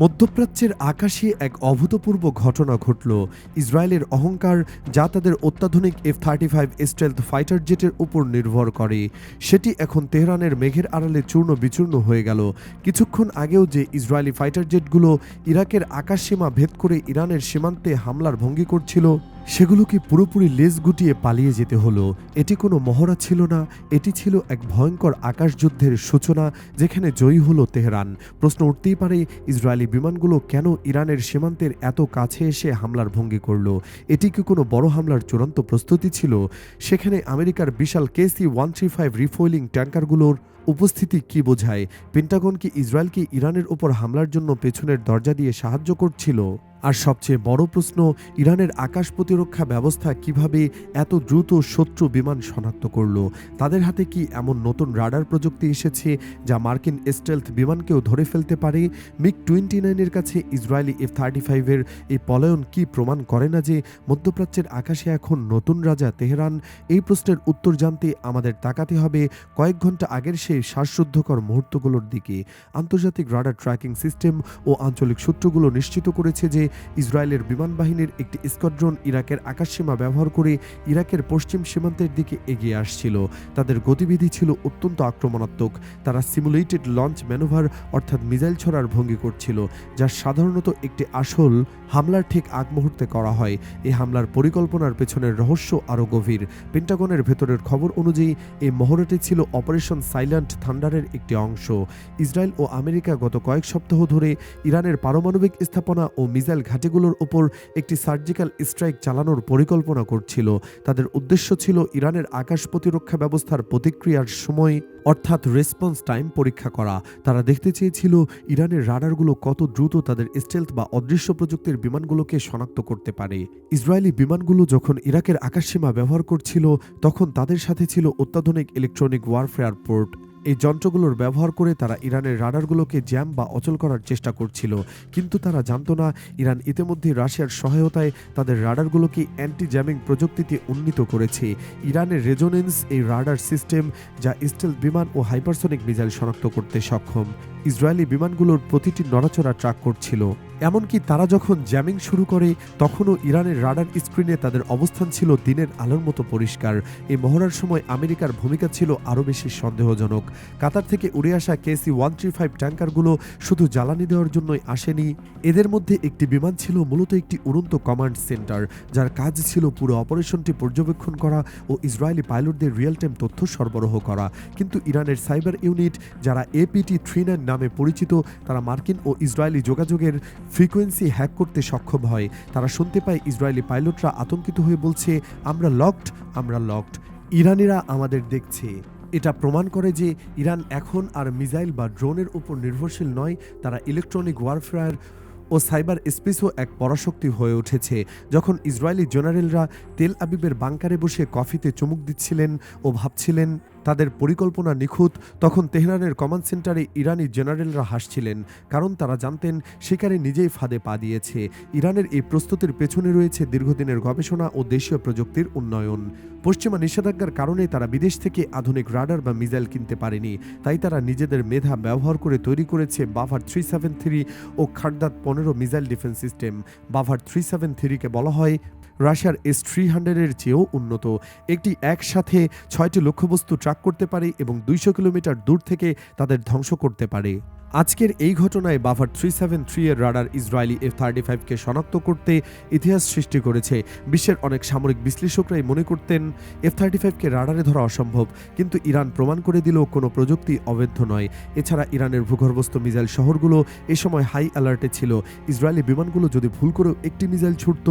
মধ্যপ্রাচ্যের আকাশে এক অভূতপূর্ব ঘটনা ঘটল। ইসরায়েলের অহংকার যা তাদের অত্যাধুনিক F thirty five stealth fighter জেটের উপর নির্ভর করে। সেটি এখন তেহরানের মেঘের আড়ালে চূর্ণ বিচূর্ণ হয়ে গেল। কিছুক্ষণ আগেও যে ইসরায়েলি ফাইটার জেটগুলো ইরাকের আকাশ সীমা ভেদ করে ইরানের সীমান্তে হামলার ভঙ্গি করছিল সেগুলোকে পুরোপুরি লেজ গুটিয়ে পালিয়ে যেতে হলো। এটি কোনো মহড়া ছিল না, এটি ছিল এক ভয়ঙ্কর আকাশযুদ্ধের সূচনা যেখানে জয়ী হলো তেহরান। প্রশ্ন উঠতেই পারে, ইসরায়েলি বিমানগুলো কেন ইরানের সীমান্তের এত কাছে এসে হামলার ভঙ্গি করল? এটি কি কোনো বড় হামলার চূড়ান্ত প্রস্তুতি ছিল? সেখানে আমেরিকার বিশাল KC one three five refuelling ট্যাঙ্কারগুলোর উপস্থিতি কি বোঝায়? পেন্টাগন কি ইসরায়েলকে ইরানের ওপর হামলার জন্য পেছনের দরজা দিয়ে সাহায্য করছিল? আর সবচেয়ে বড় প্রশ্ন, ইরানের আকাশ প্রতিরক্ষা ব্যবস্থা কীভাবে এত দ্রুত শত্রু বিমান শনাক্ত করল? তাদের হাতে কি এমন নতুন রাডার প্রযুক্তি এসেছে যা মার্কিন স্টেলথ বিমানকেও ধরে ফেলতে পারে? মিগ টোয়েন্টি নাইনের কাছে ইসরায়েলি এফ থার্টি ফাইভের এই পলায়ন কি প্রমাণ করে না যে মধ্যপ্রাচ্যের আকাশে এখন নতুন রাজা তেহরান? এই প্রশ্নের উত্তর জানতে আমাদের তাকাতে হবে কয়েক ঘণ্টা আগের সেই শ্বাসরুদ্ধকর মুহূর্তগুলোর দিকে। আন্তর্জাতিক রাডার ট্র্যাকিং সিস্টেম ও আঞ্চলিক সূত্রগুলো নিশ্চিত করেছে যে ইসরায়েলের বিমান বাহিনীর একটি স্কোয়াড্রন ইরাকের আকাশসীমা ব্যবহার করে ইরাকের পশ্চিম সীমান্তের দিকে এগিয়ে আসছিল। তাদের গতিবিধি ছিল অত্যন্ত আক্রমণাত্মক। তারা সিমুলেটেড লঞ্চ ম্যানোভার অর্থাৎ মিসাইল ছড়ার ভঙ্গি করছিল, যা সাধারণত একটি আসল হামলার ঠিক আগ মুহূর্তে করা হয়। এই হামলার পরিকল্পনার পেছনের রহস্য আরও গভীর। পেন্টাগনের ভেতরের খবর অনুযায়ী এই মহড়াটি ছিল অপারেশন সাইলেন্ট থান্ডারের একটি অংশ। ইসরায়েল ও আমেরিকা গত কয়েক সপ্তাহ ধরে ইরানের পারমাণবিক স্থাপনা ও মিসাইল ঘাঁটিগুলোর ওপর একটি সার্জিক্যাল স্ট্রাইক চালানোর পরিকল্পনা করছিল। তাদের উদ্দেশ্য ছিল ইরানের আকাশ প্রতিরক্ষা ব্যবস্থার প্রতিক্রিয়ার সময়, অর্থাৎ রেসপন্স টাইম পরীক্ষা করা। তারা দেখতে চেয়েছিল ইরানের রাডারগুলো কত দ্রুত তাদের স্টেলথ বা অদৃশ্য প্রযুক্তির বিমানগুলোকে শনাক্ত করতে পারে। ইসরায়েলি বিমানগুলো যখন ইরাকের আকাশসীমা ব্যবহার করছিল, তখন তাদের সাথে ছিল অত্যাধুনিক ইলেকট্রনিক ওয়ারফেয়ার পোর্ট। এই যন্ত্রগুলোর ব্যবহার করে তারা ইরানের রাডারগুলোকে জ্যাম বা অচল করার চেষ্টা করছিল। কিন্তু তারা জানতো না, ইরান ইতিমধ্যে রাশিয়ার সহায়তায় তাদের রাডারগুলোকে অ্যান্টি জ্যামিং প্রযুক্তিতে উন্নীত করেছে। ইরানের রেজোনেন্স এই রাডার সিস্টেম, যা স্টেল বিমান ও হাইপারসনিক মিসাইল শনাক্ত করতে সক্ষম। ইসরায়েলি বিমানগুলোর প্রতিটি নড়াচড়া ট্রাক করছিল। এমনকি তারা যখন জ্যামিং শুরু করে, তখনও ইরানের রাডার স্ক্রিনে তাদের অবস্থান ছিল দিনের আলোর মতো পরিষ্কার। এই মহড়ার সময় আমেরিকার ভূমিকা ছিল আরও বেশি সন্দেহজনক। কাতার থেকে উড়ে আসা কেসি ওয়ান থ্রি ফাইভ ট্যাঙ্কারগুলো শুধু জ্বালানি দেওয়ার জন্যই আসেনি, এদের মধ্যে একটি বিমান ছিল মূলত একটি উড়ন্ত কমান্ড সেন্টার, যার কাজ ছিল পুরো অপারেশনটি পর্যবেক্ষণ করা ও ইসরায়েলি পাইলটদের রিয়েল টাইম তথ্য সরবরাহ করা। কিন্তু ইরানের সাইবার ইউনিট, যারা এপিটি থ্রি নামে পরিচিত, তারা মার্কিন ও ইসরায়েলি যোগাযোগের ফ্রিকোয়েন্সি হ্যাক করতে সক্ষম হয়। তারা শুনতে পায় ইসরায়েলি পাইলটরা আতঙ্কিত হয়ে বলছে, আমরা লকড আমরা লকড ইরানিরা আমাদের দেখছে। এটা প্রমাণ করে যে ইরান এখন আর মিসাইল বা ড্রোনের উপর নির্ভরশীল নয়, তারা ইলেকট্রনিক ওয়ারফেয়ার ও সাইবার স্পেসও এক পরাশক্তি হয়ে উঠেছে। যখন ইসরায়েলি জেনারেলরা তেল আবিবের বাংকারে বসে কফিতে চুমুক দিচ্ছিলেন ও ভাবছিলেন তাদের পরিকল্পনা নিখুঁত, তখন তেহরানের কমান্ড সেন্টারে ইরানি জেনারেলরা হাসছিলেন, কারণ তারা জানতেন শিকারে নিজেই ফাঁদে পা দিয়েছে। ইরানের এই প্রস্তুতির পেছনে রয়েছে দীর্ঘদিনের গবেষণা ও দেশীয় প্রযুক্তির উন্নয়ন। পশ্চিমা নিষেধাজ্ঞার কারণে তারা বিদেশ থেকে আধুনিক রাডার বা মিসাইল কিনতে পারেনি। তাই তারা নিজেদের মেধা ব্যবহার করে তৈরি করেছে বাভার থ্রি সেভেন থ্রি ও খারদাত পনেরো missile defence system. Bavar three seven থ্রিকে বলা হয় রাশিয়ার এস থ্রি হান্ড্রেডের চেয়েও উন্নত। একটি একসাথে ছয়টি লক্ষ্যবস্তু ট্রাক করতে পারে এবং দুইশো কিলোমিটার দূর থেকে তাদের ধ্বংস করতে পারে। আজকের এই ঘটনায় বাভার থ্রি সেভেন থ্রি এর রাডার ইসরায়েলি এফ থার্টি ফাইভকে শনাক্ত করতে ইতিহাস সৃষ্টি করেছে। বিশ্বের অনেক সামরিক বিশ্লেষকরাই মনে করতেন এফ থার্টি ফাইভকে রাডারে ধরা অসম্ভব, কিন্তু ইরান প্রমাণ করে দিল কোনো প্রযুক্তি অবৈধ নয়। এছাড়া ইরানের ভূগর্ভস্থ মিসাইল শহরগুলো এ সময় হাই অ্যালার্টে ছিল। ইসরায়েলি বিমানগুলো যদি ভুল করেও একটি মিসাইল ছুটত,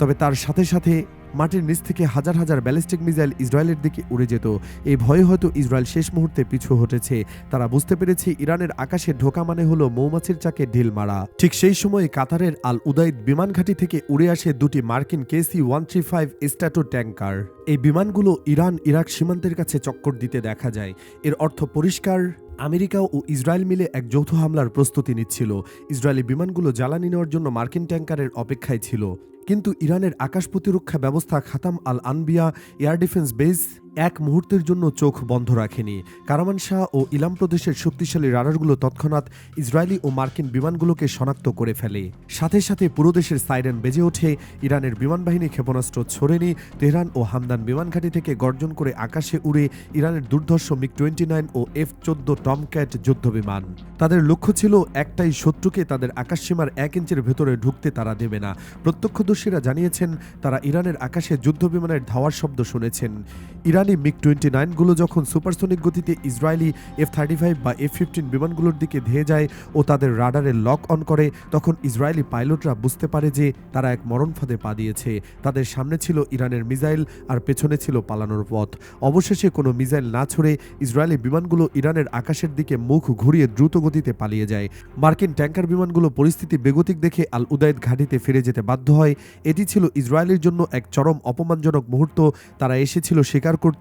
তবে তার সাথে সাথে মাটির নিচ থেকে হাজার হাজার ব্যালিস্টিক মিসাইল ইসরায়েলের দিকে উড়ে যেত। এই ভয়ে হয়তো ইসরায়েল শেষ মুহূর্তে পিছু হটেছে। তারা বুঝতে পেরেছে ইরানের আকাশে ঢোকা মানে হলো মৌমাছির চাকে ঢিল মারা। ঠিক সেই সময় কাতারের আল উদাইদ বিমান ঘাঁটি থেকে উড়ে আসে দুটি মার্কিন KC one three five stratotanker. এই বিমানগুলো ইরান ইরাক সীমান্তের কাছে চক্কর দিতে দেখা যায়। এর অর্থ পরিষ্কার, আমেরিকা ও ইসরায়েল মিলে এক যৌথ হামলার প্রস্তুতি নিচ্ছিল। ইসরায়েলি বিমানগুলো জ্বালানি নেওয়ার জন্য মার্কিন ট্যাঙ্কারের অপেক্ষায় ছিল। কিন্তু ইরানের আকাশ প্রতিরক্ষা ব্যবস্থা Khatam al Anbiya air defence base এক মুহূর্তের জন্য চোখ বন্ধ রাখেনি। কারামান শাহ ও ইলাম প্রদেশের শক্তিশালী রাডারগুলো তৎক্ষণাৎ ইসরায়েলি ও মার্কিন বিমানগুলোকে শনাক্ত করে ফেলে। সাথে সাথে পুরো দেশের সাইরেন বেজে ওঠে। ইরানের বিমান বাহিনী ক্ষেপণাস্ত্র ছড়ে নিয়ে তেহরান ও হামদান বিমান ঘাঁটি থেকে গর্জন করে আকাশে উড়ে ইরানের দুর্ধর্ষ মিগ টোয়েন্টি নাইন ও এফ চোদ্দ টমক্যাট যুদ্ধ বিমান তাদের লক্ষ্য ছিল একটাই শত্রুকে তাদের আকাশসীমার এক ইঞ্চের ভেতরে ঢুকতে তারা দেবে না। প্রত্যক্ষদর্শীরা জানিয়েছেন, তারা ইরানের আকাশে যুদ্ধ বিমানের ধাওয়ার শব্দ শুনেছেন। ইরানি মিগ টোয়েন্টি নাইনগুলো যখন সুপারসনিক গতিতে ইসরায়েলি এফ থার্টি ফাইভ বা এফ ফিফটিন বিমানগুলোর দিকে ধেয়ে যায় ও তাদের রাডারে লক অন করে, তখন ইসরায়েলি পাইলটরা বুঝতে পারে যে তারা এক মরণ ফাঁদে পা দিয়েছে। তাদের সামনে ছিল ইরানের মিসাইল আর পেছনে ছিল পালানোর পথ। অবশেষে কোনো মিসাইল না ছড়ে ইসরায়েলি বিমানগুলো ইরানের আকাশের দিকে মুখ ঘুরিয়ে দ্রুত গতিতে পালিয়ে যায়। মার্কিন ট্যাঙ্কার বিমানগুলো পরিস্থিতি বেগতিক দেখে আল উদায়দ ঘাঁটিতে ফিরে যেতে বাধ্য হয়। এটি ছিল ইসরায়েলের জন্য এক চরম অপমানজনক মুহূর্ত। তারা এসেছিল স্বীকার করতে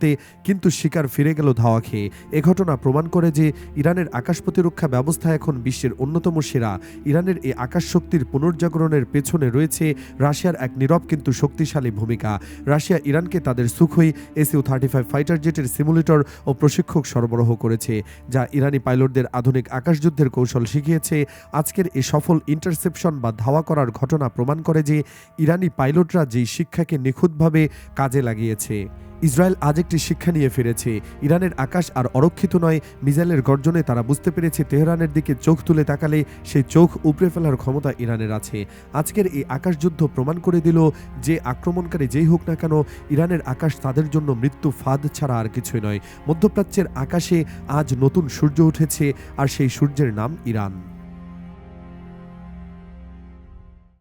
কিন্তু শিকার ফিরে গেল ধাওয়া খেয়ে। এ ঘটনা প্রমাণ করে যে ইরানের আকাশ প্রতিরক্ষা ব্যবস্থা এখন বিশ্বের অন্যতম সেরা। ইরানের এই আকাশ শক্তির পুনর্জাগরণের পেছনে রয়েছে রাশিয়ার এক নীরব কিন্তু শক্তিশালী ভূমিকা। রাশিয়া ইরানকে তাদের Sukhoi SU thirty five fighter জেটের simulator ও প্রশিক্ষক সরবরাহ করেছে, যা ইরানি পাইলটদের আধুনিক আকাশযুদ্ধের কৌশল শিখিয়েছে। আজকের এই সফল ইন্টারসেপশন বা ধাওয়া করার ঘটনা প্রমাণ করে যে ইরানি পাইলটরা যেই শিক্ষাকে নিখুঁতভাবে কাজে লাগিয়েছে। ইসরায়েল আজ একটি শিক্ষা নিয়ে ফিরেছে। ইরানের আকাশ আর অরক্ষিত নয় মিজাইলের গর্জনে তারা বুঝতে পেরেছে তেহরানের দিকে চোখ তুলে তাকালে সেই চোখ উপড়ে ফেলার ক্ষমতা ইরানের আছে। আজকের এই আকাশযুদ্ধ প্রমাণ করে দিল যে আক্রমণকারী যেই হোক না কেন, ইরানের আকাশ তাদের জন্য মৃত্যু ফাঁদ ছাড়া আর কিছুই নয়। মধ্যপ্রাচ্যের আকাশে আজ নতুন সূর্য উঠেছে, আর সেই সূর্যের নাম ইরান।